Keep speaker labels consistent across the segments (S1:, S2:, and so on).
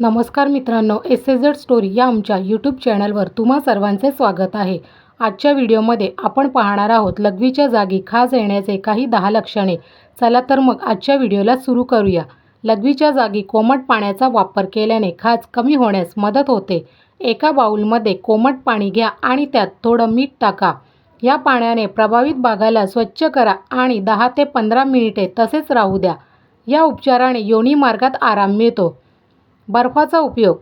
S1: नमस्कार मित्रांनो S S Z story या आमच्या यूट्यूब चॅनलवर तुम्हा सर्वांचे स्वागत आहे. आजच्या व्हिडिओमध्ये आपण पाहणार आहोत लघवीच्या जागी खाज येण्याचे काही दहा लक्षणे. चला तर मग आजच्या व्हिडिओला सुरू करूया. लघवीच्या जागी कोमट पाण्याचा वापर केल्याने खाज कमी होण्यास मदत होते. एका बाऊलमध्ये कोमट पाणी घ्या आणि त्यात थोडं मीठ टाका. या पाण्याने प्रभावित भागाला स्वच्छ करा आणि दहा ते पंधरा मिनिटे तसेच राहू द्या. या उपचाराने योनी मार्गात आराम मिळतो. बर्फाचा उपयोग.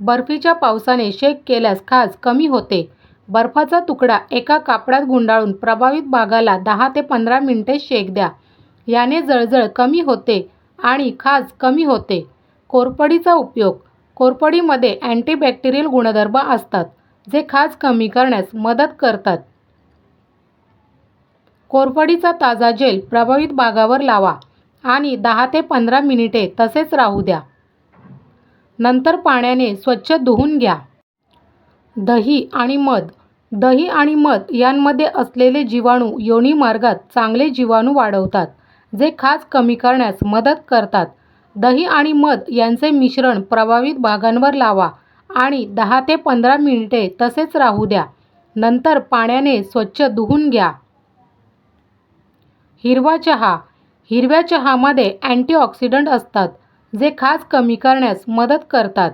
S1: बर्फीच्या पावसाने शेक केल्यास खाज कमी होते. बर्फाचा तुकडा एका कापडात गुंडाळून प्रभावित भागाला दहा ते पंधरा मिनिटे शेक द्या. याने जळजळ कमी होते आणि खाज कमी होते. कोरपडीचा उपयोग. कोरपडीमध्ये अँटीबॅक्टेरियल गुणधर्म असतात जे खाज कमी करण्यास मदत करतात. कोरपडीचा ताजा जेल प्रभावित भागावर लावा आणि दहा ते पंधरा मिनिटे तसेच राहू द्या. नंतर पाण्याने स्वच्छ धुवून घ्या. दही आणि मध. दही आणि मध यांमध्ये असलेले जीवाणू योनी मार्गात चांगले जीवाणू वाढवतात जे खाज कमी करण्यास मदत करतात. दही आणि मध यांचे मिश्रण प्रभावित भागांवर लावा आणि दहा ते पंधरा मिनिटे तसेच राहू द्या. नंतर पाण्याने स्वच्छ धुवून घ्या. हिरवा चहा. हिरव्या चहामध्ये अँटीऑक्सिडंट असतात. जे खाज कमी करण्यास मदत करतात.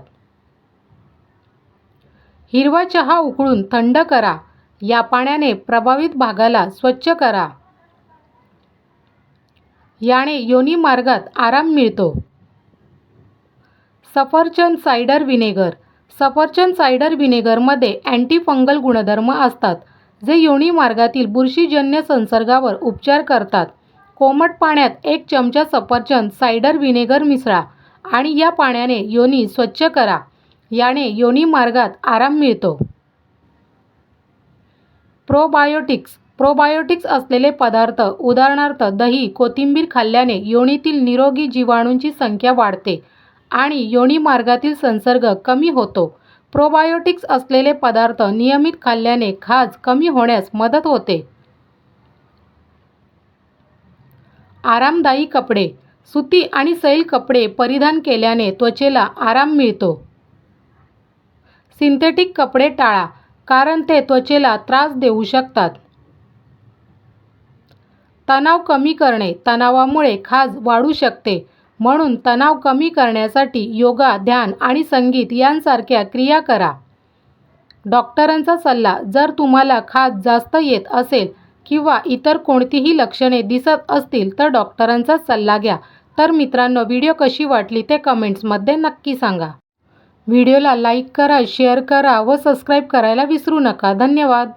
S1: हिरवा चहा उकळून थंड करा. या पाण्याने प्रभावित भागाला स्वच्छ करा. याने योनी मार्गात आराम मिळतो. सफरचंद सायडर विनेगर सफरचंद सायडर व्हिनेगरमध्ये अँटीफंगल गुणधर्म असतात जे योनी मार्गातील बुरशीजन्य संसर्गावर उपचार करतात. कोमट पाण्यात एक चमचा सफरचंद सायडर व्हिनेगर मिसळा आणि या पाण्याने योनी स्वच्छ करा. याने योनी मार्गात आराम मिळतो. प्रोबायोटिक्स प्रोबायोटिक्स असलेले पदार्थ उदाहरणार्थ दही कोथिंबीर खाल्ल्याने योनीतील निरोगी जीवाणूंची संख्या वाढते आणि योनी मार्गातील संसर्ग कमी होतो. प्रोबायोटिक्स असलेले पदार्थ नियमित खाल्ल्याने खाज कमी होण्यास मदत होते. आरामदायी कपडे सुती आणि सैल कपडे परिधान केल्याने त्वचेला आराम मिळतो. सिंथेटिक कपडे टाळा कारण ते त्वचेला त्रास देऊ शकतात. तणाव कमी करणे तणावामुळे खाज वाढू शकते. म्हणून तणाव कमी करण्यासाठी योगा ध्यान आणि संगीत यांसारख्या क्रिया करा. डॉक्टरांचा सल्ला जर तुम्हाला खाज जास्त येत असेल किंवा इतर कोणतीही लक्षणे दिसत असतील तर डॉक्टरांचा सल्ला घ्या. तर मित्रांनो व्हिडिओ कशी वाटली ते कमेंट्समध्ये नक्की सांगा. व्हिडिओला लाईक करा शेअर करा व सबस्क्राईब करायला विसरू नका. धन्यवाद.